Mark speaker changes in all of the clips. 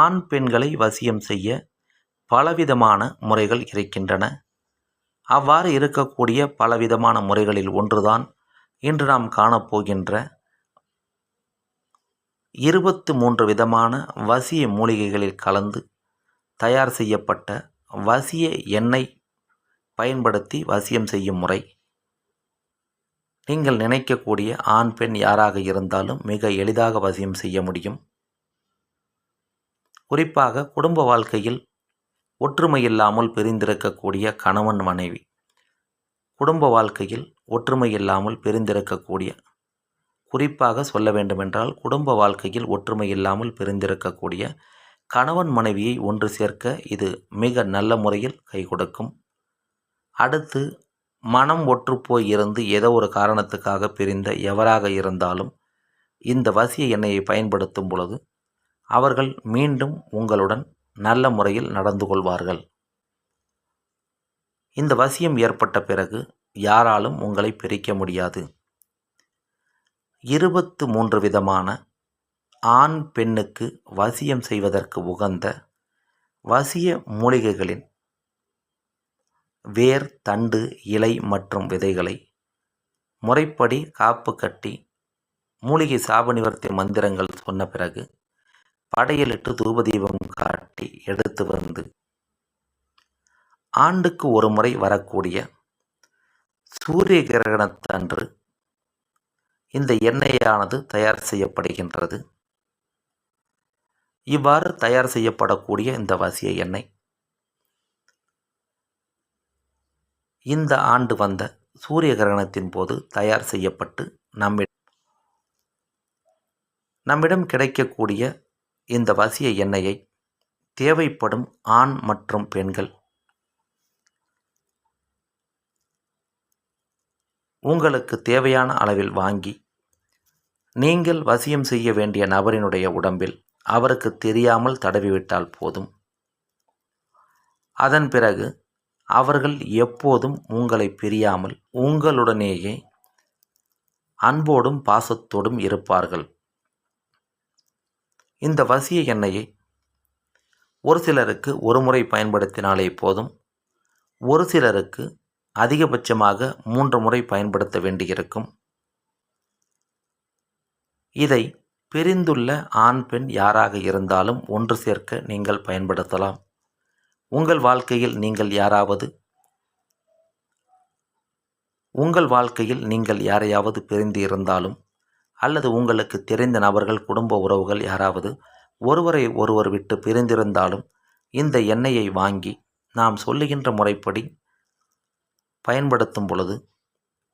Speaker 1: ஆண் பெண்களை வசியம் செய்ய பலவிதமான முறைகள் இருக்கின்றன. அவ்வாறு இருக்கக்கூடிய பலவிதமான முறைகளில் ஒன்றுதான் இன்று நாம் காணப்போகின்ற இருபத்து மூன்று விதமான வசிய மூலிகைகளில் கலந்து தயார் செய்யப்பட்ட வசிய எண்ணெய் பயன்படுத்தி வசியம் செய்யும் முறை. நீங்கள் நினைக்கக்கூடிய ஆண் பெண் யாராக இருந்தாலும் மிக எளிதாக வசியம் செய்ய முடியும். குறிப்பாக குடும்ப வாழ்க்கையில் ஒற்றுமை இல்லாமல் பிரிந்திருக்கக்கூடிய கணவன் மனைவி. குடும்ப வாழ்க்கையில் ஒற்றுமை இல்லாமல் பிரிந்திருக்கக்கூடிய குறிப்பாக சொல்ல வேண்டுமென்றால் குடும்ப வாழ்க்கையில் ஒற்றுமை இல்லாமல் பிரிந்திருக்கக்கூடிய கணவன் மனைவியை ஒன்று சேர்க்க இது மிக நல்ல முறையில் கை கொடுக்கும். அடுத்து மனம் ஒற்றுப்போய் இருந்து ஏதோ ஒரு காரணத்துக்காக பிரிந்த எவராக இருந்தாலும் இந்த வசிய எண்ணெயை பயன்படுத்தும் பொழுது அவர்கள் மீண்டும் உங்களுடன் நல்ல முறையில் நடந்து கொள்வார்கள். இந்த வசியம் ஏற்பட்ட பிறகு யாராலும் உங்களை பிரிக்க முடியாது. இருபத்து மூன்று விதமான ஆண் பெண்ணுக்கு வசியம் செய்வதற்கு உகந்த வசிய மூலிகைகளின் வேர் தண்டு இலை மற்றும் விதைகளை முறைப்படி காப்பு கட்டி மூலிகை சாப நிவர்த்தி மந்திரங்கள் சொன்ன பிறகு படையலிட்டு தூபதீபம் காட்டி எடுத்து வந்து ஆண்டுக்கு ஒரு முறை வரக்கூடிய சூரிய கிரகணத்தன்று இந்த எண்ணெயானது தயார் செய்யப்படுகின்றது. இவ்வாறு தயார் செய்யப்படக்கூடிய இந்த வசிய எண்ணெய். இந்த ஆண்டு வந்த சூரிய கிரகணத்தின் போது தயார் செய்யப்பட்டு நம்மிடம் நம்மிடம் கிடைக்கக்கூடிய இந்த வசிய எண்ணெயை தேவைப்படும் ஆண் மற்றும் பெண்கள். உங்களுக்கு தேவையான அளவில் வாங்கி நீங்கள் வசியம் செய்ய வேண்டிய நபரினுடைய உடம்பில் அவருக்கு தெரியாமல் தடவிவிட்டால் போதும். அதன் பிறகு அவர்கள் எப்போதும் உங்களை பிரியாமல் உங்களுடனேயே அன்போடும் பாசத்தோடும் இருப்பார்கள். இந்த வசிய எண்ணெயை ஒரு சிலருக்கு ஒரு முறை பயன்படுத்தினாலே போதும். ஒரு சிலருக்கு அதிகபட்சமாக மூன்று முறை பயன்படுத்த வேண்டியிருக்கும். இதை பிரிந்துள்ள ஆண் பெண் யாராக இருந்தாலும் ஒன்று சேர்க்க நீங்கள் பயன்படுத்தலாம். உங்கள் வாழ்க்கையில் நீங்கள் யாராவது உங்கள் வாழ்க்கையில் நீங்கள் யாரையாவது பிரிந்து இருந்தாலும் அல்லது உங்களுக்கு தெரிந்த நபர்கள் குடும்ப உறவுகள் யாராவது ஒருவரை ஒருவர் விட்டு பிரிந்திருந்தாலும் இந்த எண்ணெயை வாங்கி நாம் சொல்லுகின்ற முறைப்படி பயன்படுத்தும் பொழுது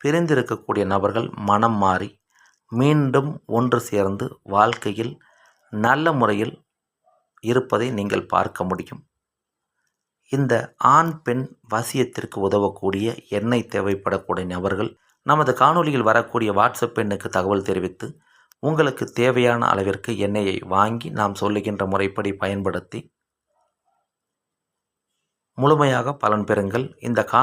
Speaker 1: பிரிந்திருக்கக்கூடிய நபர்கள் மனம் மாறி மீண்டும் ஒன்று சேர்ந்து வாழ்க்கையில் நல்ல முறையில் இருப்பதை நீங்கள் பார்க்க முடியும். இந்த ஆண் பெண் வசியத்திற்கு உதவக்கூடிய எண்ணெய் தேவைப்படக்கூடிய நபர்கள் நமது காணொலியில் வரக்கூடிய வாட்ஸ்அப் எண்ணுக்கு தகவல் தெரிவித்து உங்களுக்கு தேவையான அளவிற்கு எண்ணெயை வாங்கி நாம் சொல்லுகின்ற முறைப்படி பயன்படுத்தி முழுமையாக பலன் பெறுங்கள். இந்த காணொலி